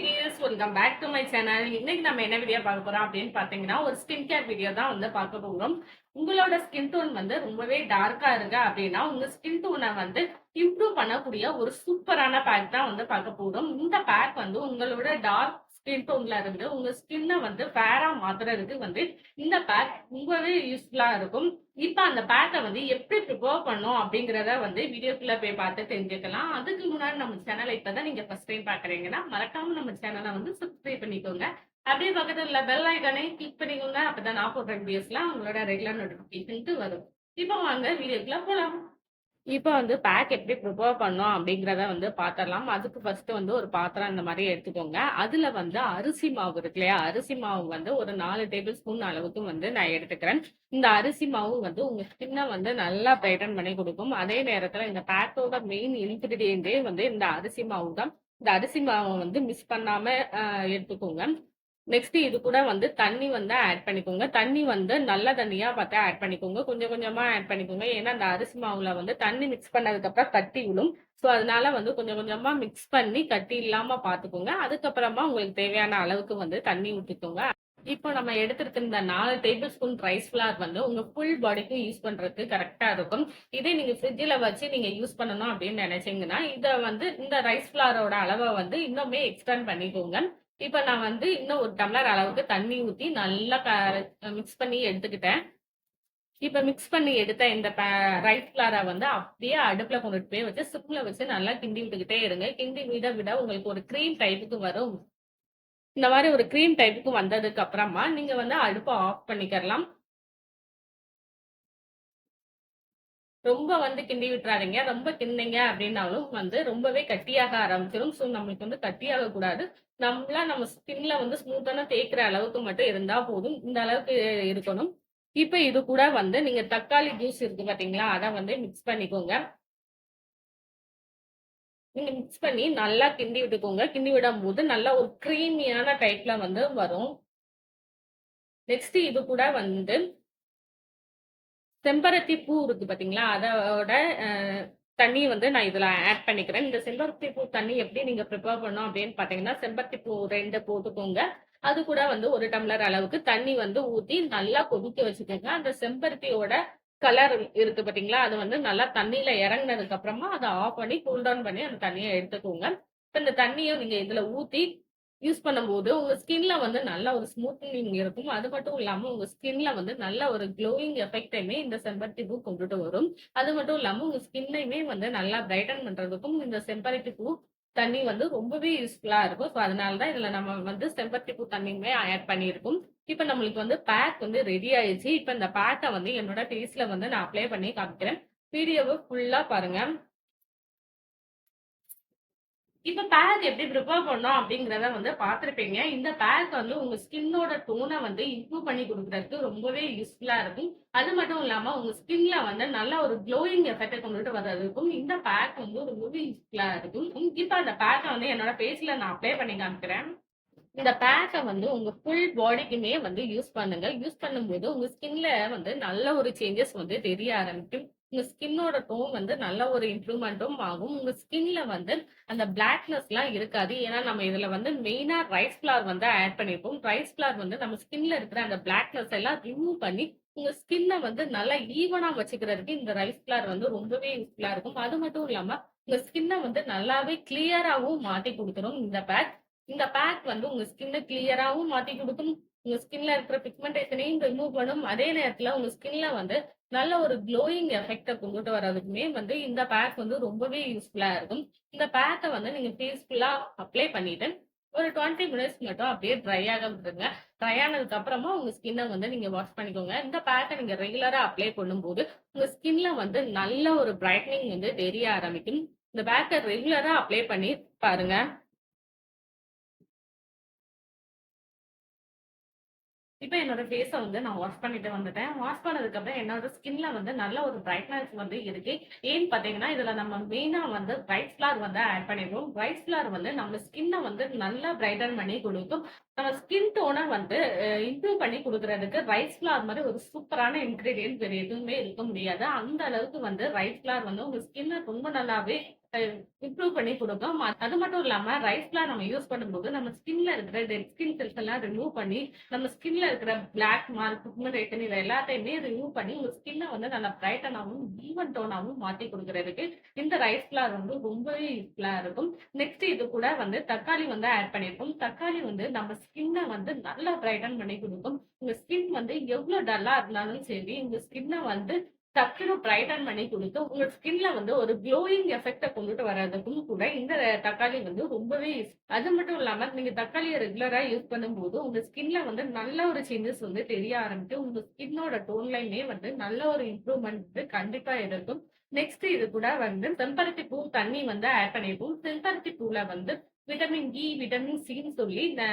Dears welcome back to my channel இன்னைக்கு நம்ம என்ன வீடியோ பார்க்க போறோம் அப்படின்னு பாத்தீங்கன்னா ஒரு ஸ்கின் கேர் வீடியோ தான் வந்து பார்க்க போகிறோம் உங்களோட ஸ்கின் டோன் வந்து ரொம்பவே டார்க்கா இருக்கு அப்படின்னா உங்க ஸ்கின் டோனை வந்து இம்ப்ரூவ் பண்ணக்கூடிய ஒரு சூப்பரான பேக் தான் வந்து பார்க்க போகிறோம் இந்த பேக் வந்து உங்களோட டார்க் ஸ்கின் டோன்ல இருந்து உங்க ஸ்கின்னை வந்து ஃபேரா மாத்துறதுக்கு வந்து இந்த பேக் ரொம்பவே யூஸ்ஃபுல்லா இருக்கும். இப்போ அந்த பேக்கை வந்து எப்படி ப்ரிப்பேர் பண்ணும் அப்படிங்கிறத வந்து வீடியோக்குள்ள போய் பார்த்து தெரிஞ்சுக்கலாம். அதுக்கு முன்னாடி நம்ம சேனலை இப்பதான் நீங்க ஃபர்ஸ்ட் டைம் பாக்குறீங்கன்னா மறக்காம நம்ம சேனலை வந்து சப்ஸ்கிரைப் பண்ணிக்கோங்க. அப்படியே பக்கத்துல பெல் ஐக்கானே கிளிக் பண்ணிக்கோங்க. அப்பதான் நான் போடுற வீடியோஸ்லாம் உங்களோட ரெகுலர் நோட்டிபிகேஷனுக்கு வரும். இப்போ வாங்க வீடியோக்குள்ள போலாம். இப்போ வந்து பேக் எப்படி ப்ரிப்பேர் பண்ணோம் அப்படிங்கிறத வந்து பார்த்துடலாம் அதுக்கு ஃபர்ஸ்ட் வந்து ஒரு பாத்திரம் இந்த மாதிரி எடுத்துக்கோங்க. அதுல வந்து அரிசி மாவு இருக்கு இல்லையா? அரிசி மாவு வந்து ஒரு நாலு டேபிள் ஸ்பூன் அளவுக்கு வந்து நான் எடுத்துக்கிறேன். இந்த அரிசி மாவு வந்து உங்க ஸ்கின்னை வந்து நல்லா பிரைட்டன் பண்ணி கொடுக்கும். அதே நேரத்துல இந்த பேக்கோட மெயின் இன்கிரீடியன்டே வந்து இந்த அரிசி மாவு தான். இந்த அரிசி மாவை வந்து மிஸ் பண்ணாம எடுத்துக்கோங்க. நெக்ஸ்ட் இது கூட வந்து தண்ணி வந்து ஆட் பண்ணிக்கோங்க. தண்ணி வந்து நல்ல தண்ணியா பார்த்து ஆட் பண்ணிக்கோங்க. கொஞ்சம் கொஞ்சமா ஆட் பண்ணிக்கோங்க. ஏன்னா அந்த அரிசி மாவுல வந்து தண்ணி மிக்ஸ் பண்ணதுக்கு அப்புறம் கட்டி விழும். ஸோ அதனால வந்து கொஞ்சம் கொஞ்சமா மிக்ஸ் பண்ணி கட்டி இல்லாம பாத்துக்கோங்க அதுக்கப்புறமா உங்களுக்கு தேவையான அளவுக்கு வந்து தண்ணி ஊற்றிக்கோங்க இப்போ நம்ம எடுத்திருக்க நாலு டேபிள் ஸ்பூன் ரைஸ் ஃபிளார் வந்து உங்க ஃபுல் பாடிக்கும் யூஸ் பண்றதுக்கு கரெக்டா இருக்கும். இதே நீங்க ஃப்ரிட்ஜில் வச்சு நீங்க யூஸ் பண்ணணும் அப்படின்னு நினைச்சீங்கன்னா இதை வந்து இந்த ரைஸ் ஃபிளாரோட அளவை வந்து இன்னுமே எக்ஸ்டெண்ட் பண்ணிக்கோங்க. இப்போ நான் வந்து இன்னும் ஒரு டம்ளர் அளவுக்கு தண்ணி ஊற்றி நல்லா மிக்ஸ் பண்ணி எடுத்துக்கிட்டேன். இப்போ மிக்ஸ் பண்ணி எடுத்த இந்த ரைஸ் ஃபிளாரை வந்து அப்படியே அடுப்பில் கொண்டுட்டு போய் வச்சு சிம்ல வச்சு நல்லா கிண்டி விட்டுக்கிட்டே இருங்க. கிண்டி விட விட உங்களுக்கு ஒரு க்ரீம் டைப்புக்கு வரும். இந்த மாதிரி ஒரு க்ரீம் டைப்புக்கு வந்ததுக்கு அப்புறமா நீங்க வந்து அடுப்பை ஆஃப் பண்ணிக்கலாம். ரொம்ப வந்து கிண்டி விட்டுறாதீங்க. ரொம்ப கிண்டிங்க அப்படின்னாலும் வந்து ரொம்பவே கட்டியாக ஆரம்பிச்சிடும் ஸோ நம்மளுக்கு வந்து கட்டியாக கூடாது. நம்மளா நம்ம ஸ்கின்ல வந்து ஸ்மூத்தான தேய்க்கிற அளவுக்கு மட்டும் இருந்தா போதும். இந்த அளவுக்கு இருக்கணும். இப்போ இது கூட வந்து நீங்க தக்காளி ஜூஸ் இருக்கு பாத்தீங்களா? அதை வந்து மிக்ஸ் பண்ணிக்கோங்க. நீங்க மிக்ஸ் பண்ணி நல்லா கிண்டி விட்டுக்கோங்க. கிண்டி விடும் போது நல்லா ஒரு க்ரீமியான டைப்ல வந்து வரும். நெக்ஸ்ட் இது கூட வந்து செம்பருத்தி பூ இருக்கு பாத்தீங்களா? அதோட தண்ணி வந்து நான் இதில் ஆட் பண்ணிக்கிறேன். இந்த செம்பருத்தி பூ தண்ணி எப்படி நீங்கள் ப்ரிப்பேர் பண்ணணும் அப்படின்னு பார்த்தீங்கன்னா செம்பருத்தி பூ ரெண்டு போட்டுக்கோங்க. அது கூட வந்து ஒரு டம்ளர் அளவுக்கு தண்ணி வந்து ஊற்றி நல்லா கொதிக்க வச்சுக்கோங்க. அந்த செம்பருத்தியோட கலர் இருக்கு பார்த்தீங்களா அது வந்து நல்லா தண்ணியில் இறங்கினதுக்கு அப்புறமா அதை ஆஃப் பண்ணி கூல் டவுன் பண்ணி அந்த தண்ணியை எடுத்துக்கோங்க. இப்போ இந்த தண்ணியை நீங்கள் இதில் ஊற்றி யூஸ் பண்ணும்போது உங்க ஸ்கின்ல வந்து நல்ல ஒரு ஸ்மூத்னிங் இருக்கும். அது மட்டும் இல்லாம உங்க ஸ்கின்ல வந்து நல்ல ஒரு க்ளோயிங் எஃபெக்டையுமே இந்த செம்பருத்தி பூ கொண்டுட்டு வரும். அது மட்டும் இல்லாம உங்க ஸ்கின்னையுமே வந்து நல்லா பிரைட்டன் பண்றதுக்கும் இந்த செம்பருத்தி பூ தண்ணி வந்து ரொம்பவே யூஸ்ஃபுல்லா இருக்கும். ஸோ அதனால தான் இதுல நம்ம வந்து செம்பருத்தி பூ தண்ணியுமே ஆட் பண்ணியிருக்கோம். இப்போ நம்மளுக்கு வந்து பேக் வந்து ரெடி ஆயிடுச்சு. இப்போ இந்த பேக்கை வந்து என்னோட ஃபேஸ்ல வந்து நான் அப்ளை பண்ணி காமிக்கிறேன். வீடியோவை ஃபுல்லா பாருங்க. இப்ப பேக் எப்படி ப்ரிப்பேர் பண்ணோம் அப்படிங்கறத வந்து பார்த்துருப்பீங்க. இந்த பேக் வந்து உங்க ஸ்கின்னோட டோனை வந்து இம்ப்ரூவ் பண்ணி கொடுக்கறதுக்கு ரொம்பவே யூஸ்ஃபுல்லா இருக்கும். அது மட்டும் இல்லாம உங்க ஸ்கின்ல வந்து நல்ல ஒரு க்ளோயிங் எஃபெக்டை கொண்டுட்டு வர்றதுக்கும் இந்த பேக் வந்து ரொம்பவே யூஸ்ஃபுல்லா இருக்கும். இப்ப அந்த பேக்கை வந்து என்னோட ஃபேஸ்ல நான் அப்ளை பண்ணி காமிக்கிறேன். இந்த பேக்கை வந்து உங்க ஃபுல் பாடிக்குமே வந்து யூஸ் பண்ணுங்க. யூஸ் பண்ணும்போது உங்க ஸ்கின்ல வந்து நல்ல ஒரு சேஞ்சஸ் வந்து தெரிய ஆரம்பிக்கும். உங்க ஸ்கின்னோட டோன் வந்து நல்ல ஒரு இம்ப்ரூவ்மெண்ட்டும் ஆகும். உங்க ஸ்கின்ல வந்து அந்த பிளாக்னஸ் எல்லாம் இருக்காது. ஏன்னா நம்ம இதுல வந்து மெயினா ரைஸ் ஃபிளார் வந்து ஆட் பண்ணிருப்போம். ரைஸ் ஃபிளார் வந்து நம்ம ஸ்கின்ல இருக்கிற அந்த பிளாக்னஸ் எல்லாம் ரிமூவ் பண்ணி உங்க ஸ்கின்னை வந்து நல்லா ஈவனா வச்சுக்கிறதுக்கு இந்த ரைஸ் ஃபிளார் வந்து ரொம்பவே யூஸ்ஃபுல்லா இருக்கும். அது மட்டும் இல்லாம உங்க ஸ்கின்னை வந்து நல்லாவே கிளியராகவும் மாத்தி கொடுத்துரும். இந்த பேக் இந்த பேக் வந்து உங்க ஸ்கின்னை கிளியராகவும் மாத்தி கொடுக்கும் உங்க ஸ்கின்ல இருக்கிற பிக்மெண்டேஷனையும் ரிமூவ் பண்ணும். அதே நேரத்துல உங்க ஸ்கின்ல வந்து நல்ல ஒரு க்ளோயிங் எஃபெக்டை கொண்டுட்டு வர்றதுக்குமே வந்து இந்த பேக் வந்து ரொம்பவே யூஸ்ஃபுல்லா இருக்கும். இந்த பேக்கை வந்து நீங்க பீஸ்ஃபுல்லா அப்ளை பண்ணிட்டு ஒரு டுவெண்ட்டி மினிட்ஸ் மட்டும் அப்படியே ட்ரை ஆக விட்டுருங்க. ட்ரை ஆனதுக்கு அப்புறமா உங்க ஸ்கின்னை வந்து நீங்க வாஷ் பண்ணிக்கோங்க. இந்த பேக்கை நீங்க ரெகுலரா அப்ளை பண்ணும்போது உங்க ஸ்கின்ல வந்து நல்ல ஒரு பிரைட்னிங் வந்து தெரிய ஆரம்பிக்கும். இந்த பேக்கை ரெகுலரா அப்ளை பண்ணி பாருங்க. இப்போ என்னோட ஃபேஸை வந்து நான் வாஷ் பண்ணிட்டு வந்துட்டேன். வாஷ் பண்ணதுக்கப்புறம் என்னோட ஸ்கின்ல வந்து நல்ல ஒரு பிரைட்னஸ் வந்து இருக்கு. ஏன்னு பார்த்தீங்கன்னா இதில் நம்ம மெயினாக வந்து பிரைட் ஃபிளார் வந்து ஆட் பண்ணிடுவோம். பிரைட் ஃபிளார் வந்து நம்ம ஸ்கின்னை வந்து நல்லா பிரைட்டன் பண்ணி கொடுக்கும். நம்ம ஸ்கின் டோனை வந்து இம்ப்ரூவ் பண்ணி கொடுக்குறதுக்கு ரைஸ் ஃபிளார் மாதிரி ஒரு சூப்பரான இன்க்ரீடியன்ட் வேறு எதுவுமே இருக்க முடியாது. அந்த அளவுக்கு வந்து ரைஸ் ஃபிளார் வந்து உங்கள் ஸ்கின்னை ரொம்ப நல்லாவே இம்ப்ரூவ் பண்ணி கொடுக்கும் அது மட்டும் இல்லாம ரைஸ் நம்ம யூஸ் பண்ணும்போது, நம்ம ஸ்கின்ல இருக்கிற டெட் ஸ்கின் செல்ஸ் எல்லாம் ரிமூவ் பண்ணி, நம்ம ஸ்கின்ல இருக்கிற பிளாக் மார்க், பிக்மெண்டேஷன் இது எல்லாத்தையுமே ரிமூவ் பண்ணி, உங்க ஸ்கின்னை வந்து நல்லா பிரைட்டனாகவும் ஈவன் டோனாகவும் மாத்தி கொடுக்கறதுக்கு இந்த ரைஸ் ஃப்ளார் வந்து ரொம்பவே யூஸ்ஃபுல்லா இருக்கும். நெக்ஸ்ட் இது கூட வந்து தக்காளி வந்து ஆட் பண்ணியிருக்கோம். தக்காளி வந்து நம்ம ஸ்கின்ன வந்து நல்லா பிரைட்டன் பண்ணி கொடுக்கும் உங்க ஸ்கின் வந்து எவ்வளவு டல்லா இருந்தாலும் சரி, உங்க ஸ்கின்ன வந்து டக்குனு பிரைட்டன் பண்ணி கொடுத்து உங்க ஸ்கின்ல வந்து ஒரு க்ளோயிங் எஃபெக்டை கொண்டுட்டு வர்றதுக்கும் கூட இந்த தக்காளி வந்து ரொம்பவே யூஸ் அது மட்டும் இல்லாம நீங்க தக்காளியை ரெகுலரா யூஸ் பண்ணும்போது, உங்க ஸ்கின்ல வந்து நல்ல ஒரு சேஞ்சஸ் வந்து தெரிய ஆரம்பிச்சு உங்க ஸ்கின்னோட டோன்லைனே வந்து நல்ல ஒரு இம்ப்ரூவ்மெண்ட் வந்து கண்டிப்பா இருக்கும். நெக்ஸ்ட் இது கூட வந்து செம்பருத்தி பூ தண்ணி வந்து ஆட் பண்ணியிருக்கோம். செம்பருத்தி பூல வந்து விட்டமின் இ, விட்டமின் சின்னு சொல்லி இந்த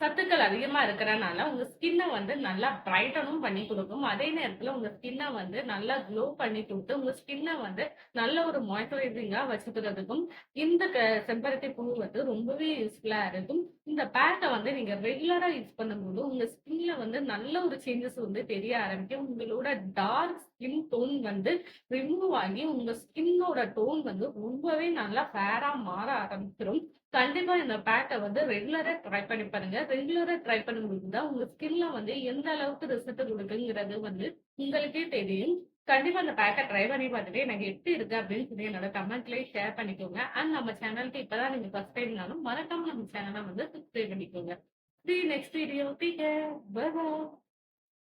சத்துக்கள் அதிகமா இருக்கிறனால உங்க ஸ்கின்னை வந்து நல்லா பிரைட்டனும் பண்ணி கொடுக்கும் அதே நேரத்துல உங்க ஸ்கின்னை வந்து நல்லா க்ளோ பண்ணி கொடுத்து உங்க ஸ்கின்னை வந்து நல்ல ஒரு மாய்ஸ்சரைசிங்கா வச்சுக்கிறதுக்கும், இந்த க செம்பருத்தி பூ வந்து ரொம்பவே யூஸ்ஃபுல்லா இருக்கும். இந்த பேக்கை வந்து நீங்க ரெகுலரா யூஸ் பண்ணும்போது, உங்க ஸ்கின்ல வந்து நல்ல ஒரு சேஞ்சஸ் வந்து தெரிய ஆரம்பிக்கும். உங்களோட டார்க் ஸ்கின் டோன் வந்து ரிமூவ் ஆகி, உங்க ஸ்கின்னோட டோன் வந்து ரொம்பவே நல்லா ஃபேரா மாற ஆரம்பிச்சிடும் கண்டிப்பா இந்த பேட்டை வந்து ரெகுலரா ட்ரை பண்ணி பாருங்க. ரெகுலரா ட்ரை பண்ணும்போது தான் உங்க ஸ்கின்ல வந்து எந்த அளவுக்கு ரிசல்ட் கொடுக்குங்கிறது வந்து உங்களுக்கே தெரியும். கண்டிப்பா இந்த பேக்கை ட்ரை பண்ணி பார்த்துட்டு எனக்கு எப்படி இருக்கு அப்படின்னு சொல்லி என்னோட கமெண்ட்லயே ஷேர் பண்ணிக்கோங்க. அண்ட் நம்ம சேனலுக்கு இப்பதான் நீங்க ஃபர்ஸ்ட் டைம்னாலும் மறக்காம நம்ம சேனலை வந்து சப்ஸ்கிரைப் பண்ணிக்கோங்க. See you next